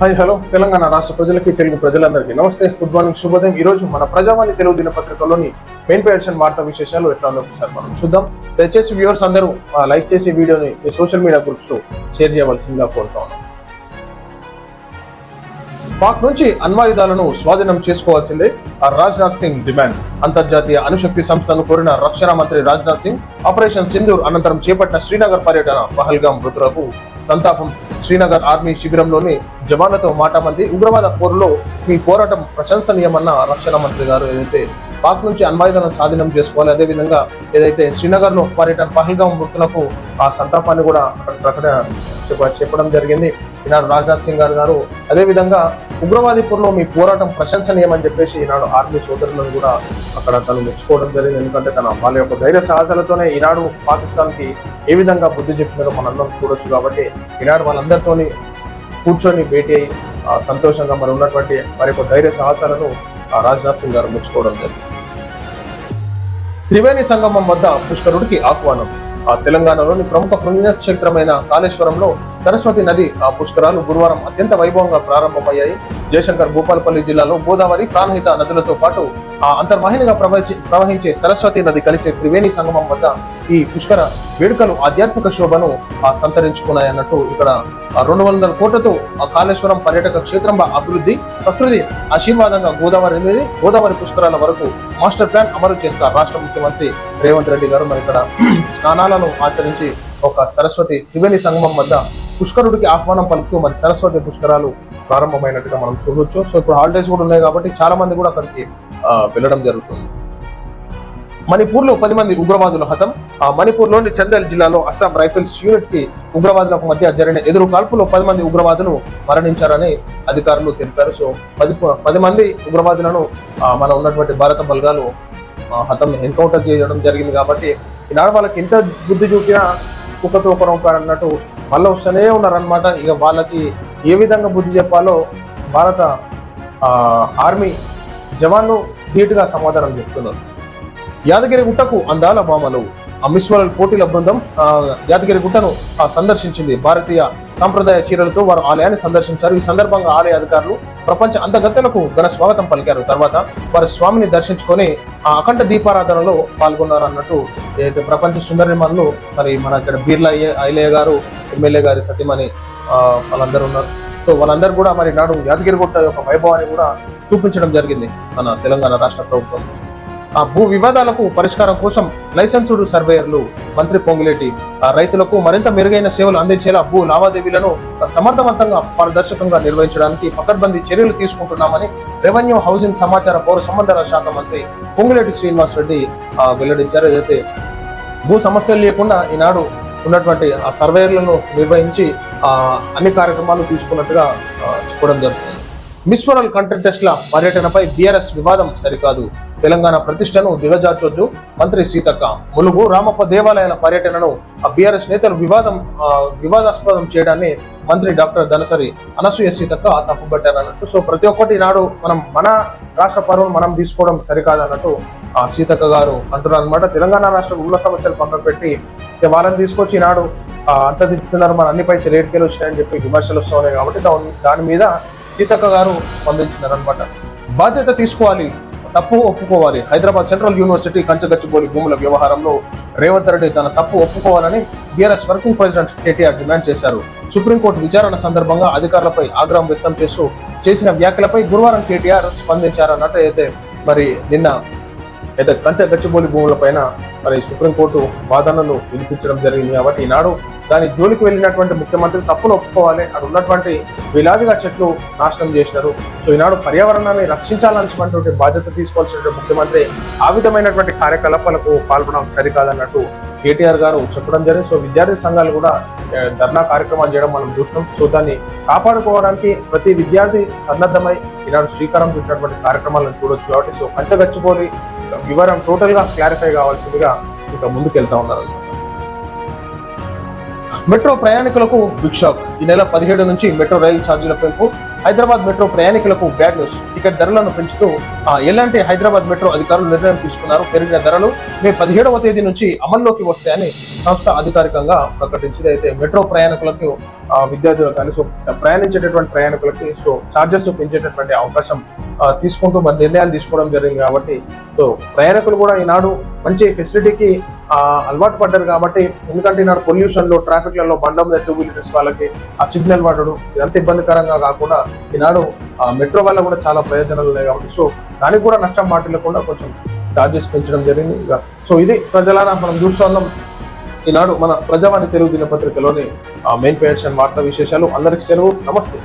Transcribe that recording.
Hi hello. Telangana రాష్ట్ర ప్రజలకి తెలుగు ప్రజలందరికీ నమస్తే. గుడ్ మార్నింగ్ శుభోదయం. ఈ రోజు మన ప్రజావాణి తెలుగు దినపత్రికలోని మెయిన్ పేర్షన్ వార్తా విశేషాలు ఎట్లా ఉన్నాయో మనం చూద్దాం. దయచేసి వ్యూవర్స్ అందరూ లైక్ చేసి వీడియోని మీ సోషల్ మీడియా గ్రూప్స్ షేర్ చేయవలసిందిగా కోరుతా ఉన్నాం. పాక్ నుంచి అణ్వాయుధాలను స్వాధీనం చేసుకోవాల్సిందే రాజ్నాథ్ సింగ్ డిమాండ్. అంతర్జాతీయ అణుశక్తి సంస్థను కోరిన రక్షణ మంత్రి రాజ్నాథ్ సింగ్ ఆపరేషన్ సింధూర్ అనంతరం చేపట్టిన శ్రీనగర్ పర్యటన పహల్గాం మృతులకు సంతాపం. శ్రీనగర్ ఆర్మీ శిబిరంలోని జవాన్లతో మాటమంది ఉగ్రవాద పోరులో మీ పోరాటం ప్రశంసనీయమన్న రక్షణ మంత్రి గారు ఏదైతే పాక్ నుంచి అణ్వాయుధాలను స్వాధీనం చేసుకోవాలి అదేవిధంగా ఏదైతే శ్రీనగర్ పర్యటన పహల్గాం మృతులకు ఆ సంతాపాన్ని కూడా అక్కడ ప్రకటన చెప్పడం జరిగింది. ఈనాడు రాజ్నాథ్ సింగ్ గారు గారు అదేవిధంగా ఉగ్రవాదిపూర్లో మీ పోరాటం ప్రశంసనీయమని చెప్పేసి ఈనాడు ఆర్మీ సోదరులను కూడా అక్కడ తను మెచ్చుకోవడం జరిగింది. ఎందుకంటే తన వాళ్ళ యొక్క ధైర్య సాహసాలతోనే ఈనాడు పాకిస్తాన్కి ఏ విధంగా బుద్ధి చెప్పిందో మనందరం చూడొచ్చు కాబట్టి ఈనాడు వాళ్ళందరితోని కూర్చొని భేటీ అయి ఆ, సంతోషంగా మరి ఉన్నటువంటి వారి యొక్క ధైర్య సాహసాలను రాజ్నాథ్ సింగ్ గారు మెచ్చుకోవడం జరిగింది. త్రివేణి సంగమం వద్ద పుష్కరుడికి ఆహ్వానం. ఆ తెలంగాణలోని ప్రముఖ పుణ్యక్షేత్రమైన కాళేశ్వరంలో సరస్వతి నది ఆ పుష్కరాలు గురువారం అత్యంత వైభవంగా ప్రారంభమయ్యాయి. జయశంకర్ భూపాలపల్లి జిల్లాలో గోదావరి ప్రాణహిత నదులతో పాటు ఆ అంతర్వాహినిగా ప్రవహించి ప్రవహించే సరస్వతి నది కలిసే త్రివేణి సంగమం వద్ద ఈ పుష్కర వేడుకలు ఆధ్యాత్మిక శోభను ఆ ఇక్కడ రెండు వందల కోట్లతో ఆ కాళేశ్వరం పర్యాటక క్షేత్రంగా అభివృద్ధి ప్రకృతి ఆశీర్వాదంగా గోదావరి అనేది గోదావరి పుష్కరాల వరకు మాస్టర్ ప్లాన్ అమలు చేస్తారు. రాష్ట్ర ముఖ్యమంత్రి రేవంత్ రెడ్డి గారు మరి ఇక్కడ స్నానాలను ఆచరించి ఒక సరస్వతి త్రివేణి సంగమం వద్ద పుష్కరుడికి ఆహ్వానం పలుకుతూ మరి సరస్వతి పుష్కరాలు ప్రారంభమైనట్టుగా మనం చూడొచ్చు. సో ఇప్పుడు హాలిడేస్ కూడా ఉన్నాయి కాబట్టి చాలా మంది కూడా అక్కడికి వెళ్ళడం జరుగుతుంది. మణిపూర్లో పది మంది ఉగ్రవాదులు హతం. ఆ మణిపూర్లోని చందేల్ జిల్లాలో అస్సాం రైఫిల్స్ యూనిట్కి ఉగ్రవాదులకు మధ్య జరిగిన ఎదురు కాల్పులో పది మంది ఉగ్రవాదులు మరణించారని అధికారులు తెలిపారు. సో పది పది మంది ఉగ్రవాదులను మన ఉన్నటువంటి భారత బలగాలు హతం ఎన్కౌంటర్ చేయడం జరిగింది కాబట్టి ఈనాడు వాళ్ళకి ఎంత బుద్ధి చూపినా కుక్కతో ఒకరం అన్నట్టు మళ్ళీ వస్తూనే ఉన్నారనమాట ఇక వాళ్ళకి ఏ విధంగా బుద్ధి చెప్పాలో భారత ఆర్మీ జవాన్లు ధీటుగా సమాధానం చెప్తున్నారు. యాదగిరి గుట్టకు అందాల భామలు. ఆ పోటీల బృందం యాదగిరి గుట్టను ఆ, సందర్శించింది. భారతీయ సాంప్రదాయ చీరలతో వారు ఆలయాన్ని సందర్శించారు. ఈ సందర్భంగా ఆలయ అధికారులు ప్రపంచ అంతగతలకు ఘన స్వాగతం పలికారు. తర్వాత వారు స్వామిని దర్శించుకొని ఆ అఖండ దీపారాధనలో పాల్గొన్నారు అన్నట్టు ఏదైతే ప్రపంచ సుందరిమన్లు మరి మన ఇక్కడ బీర్లా ఐలయ్య గారు ఎమ్మెల్యే గారి సతీమణి వాళ్ళందరూ ఉన్నారు. సో వాళ్ళందరూ కూడా మరి నాడు యాదగిరిగుట్ట యొక్క వైభవాన్ని కూడా చూపించడం జరిగింది మన తెలంగాణ రాష్ట్ర ప్రభుత్వం. ఆ భూ వివాదాలకు పరిష్కారం కోసం లైసెన్సుడ్ సర్వేయర్లు మంత్రి పొంగులేటి ఆ రైతులకు మరింత మెరుగైన సేవలు అందించేలా భూ లావాదేవీలను సమర్థవంతంగా పారదర్శకంగా నిర్వహించడానికి పకడ్బందీ చర్యలు తీసుకుంటున్నామని రెవెన్యూ హౌసింగ్ సమాచార పౌర సంబంధాల శాఖ మంత్రి పొంగులేటి శ్రీనివాస్ రెడ్డి ఆ, వెల్లడించారు. ఏదైతే భూ సమస్యలు లేకుండా ఈనాడు ఉన్నటువంటి ఆ సర్వేలను నిర్వహించి అన్ని కార్యక్రమాలు తీసుకున్నట్టుగా చూడడం చెప్పడం జరుగుతుంది. మిస్ వరల్డ్ టెస్ట్ల పర్యటనపై బీఆర్ఎస్ వివాదం సరికాదు. తెలంగాణ ప్రతిష్టను దిగజార్చొద్దు. మంత్రి సీతక్క ములుగు రామప్ప దేవాలయాల పర్యటనను ఆ బీఆర్ఎస్ నేతలు వివాదం వివాదాస్పదం చేయడాన్ని మంత్రి డాక్టర్ ధనసరి అనసూయ సీతక్క తప్పుబట్టారన్నట్టు. సో ప్రతి ఒక్కటి నాడు మనం మన రాష్ట్ర పరువును మనం తీసుకోవడం సరికాదన్నట్టు ఆ సీతక్క గారు అంటున్నారు అనమాట తెలంగాణ రాష్ట్రం ఉన్న సమస్యలు పక్కన పెట్టి వాళ్ళని తీసుకొచ్చి ఈనాడు అంత మన అన్ని పైసలు రేటుకెళ్ళి వచ్చినాయని చెప్పి విమర్శలు వస్తున్నాయి కాబట్టి దాని దాని మీద సీతక్క గారు స్పందించినారనమాట బాధ్యత తీసుకోవాలి. తప్పు ఒప్పుకోవాలి. హైదరాబాద్ సెంట్రల్ యూనివర్సిటీ కంచగచ్చిబోలి భూముల వ్యవహారంలో రేవంత్ రెడ్డి తన తప్పు ఒప్పుకోవాలని BRS working president KTR demand చేశారు. సుప్రీంకోర్టు విచారణ సందర్భంగా అధికారులపై ఆగ్రహం వ్యక్తం చేస్తూ చేసిన వ్యాఖ్యలపై గురువారం కేటీఆర్ స్పందించారన్నట్టు అయితే మరి నిన్న అయితే కంచె గచ్చిబోలి భూములపైన మరి సుప్రీంకోర్టు వాదనలు వినిపించడం జరిగింది కాబట్టి ఈనాడు దాని జోలికి వెళ్ళినటువంటి ముఖ్యమంత్రి తప్పును ఒప్పుకోవాలి అక్కడ ఉన్నటువంటి విలాదిగా చెట్లు నాశనం చేసినారు. సో ఈనాడు పర్యావరణాన్ని రక్షించాలన్నటువంటి బాధ్యత తీసుకోవాల్సినటువంటి ముఖ్యమంత్రి ఆ విధమైనటువంటి కార్యకలాపాలకు పాల్గొనడం సరికాదన్నట్టు కేటీఆర్ గారు చెప్పడం జరిగింది. సో విద్యార్థి సంఘాలు కూడా ధర్నా కార్యక్రమాలు చేయడం మనం చూసినాం. సో దాన్ని కాపాడుకోవడానికి ప్రతి విద్యార్థి సన్నద్ధమై ఈనాడు శ్రీకారం చుట్టినటువంటి కార్యక్రమాలను చూడొచ్చు కాబట్టి. సో వివరం టోటల్గా క్లారిఫై కావాల్సిందిగా ఇంకా ముందుకు వెళ్తా ఉన్నారు. మెట్రో ప్రయాణికులకు బిగ్ షాక్ ఈ నెల పదిహేడు నుంచి మెట్రో రైలు ఛార్జీల పెంపు. హైదరాబాద్ మెట్రో ప్రయాణికులకు బ్యాడ్ న్యూస్. టికెట్ ధరలను పెంచుతూ ఎలాంటి హైదరాబాద్ మెట్రో అధికారులు నిర్ణయం తీసుకున్నారు? పెరిగిన ధరలు మే పదిహేడవ తేదీ నుంచి అమల్లోకి వస్తాయని సంస్థ అధికారికంగా ప్రకటించింది. అయితే మెట్రో ప్రయాణికులకు ఆ, విద్యార్థులు కానీ సో ప్రయాణించేటటువంటి ప్రయాణికులకి సో ఛార్జెస్ పెంచేటటువంటి అవకాశం తీసుకుంటూ మరి నిర్ణయాలు తీసుకోవడం జరిగింది కాబట్టి సో ప్రయాణికులు కూడా ఈనాడు మంచి ఫెసిలిటీకి అలవాటు పడ్డారు కాబట్టి ఎందుకంటే ఈనాడు పొల్యూషన్లో ట్రాఫిక్లలో ట్రాఫిక్ టూ వీలర్స్ వాళ్ళకి ఆ సిగ్నల్ పడడం ఇదంతా ఇబ్బందికరంగా కాకుండా ఈనాడు ఆ, మెట్రో వల్ల కూడా చాలా ప్రయోజనాలు ఉన్నాయి కాబట్టి సో దానికి కూడా నష్టం వాటిల్లకుండా కొంచెం ఛార్జెస్ పెంచడం జరిగింది. ఇక సో ఇది ప్రజలారా మనం చూస్తున్నాం. ఈనాడు మన ప్రజావాణి తెలుగు దినపత్రికలోని మెయిన్ పేజ్ వార్తా విశేషాలు. అందరికి సెలవు. నమస్తే.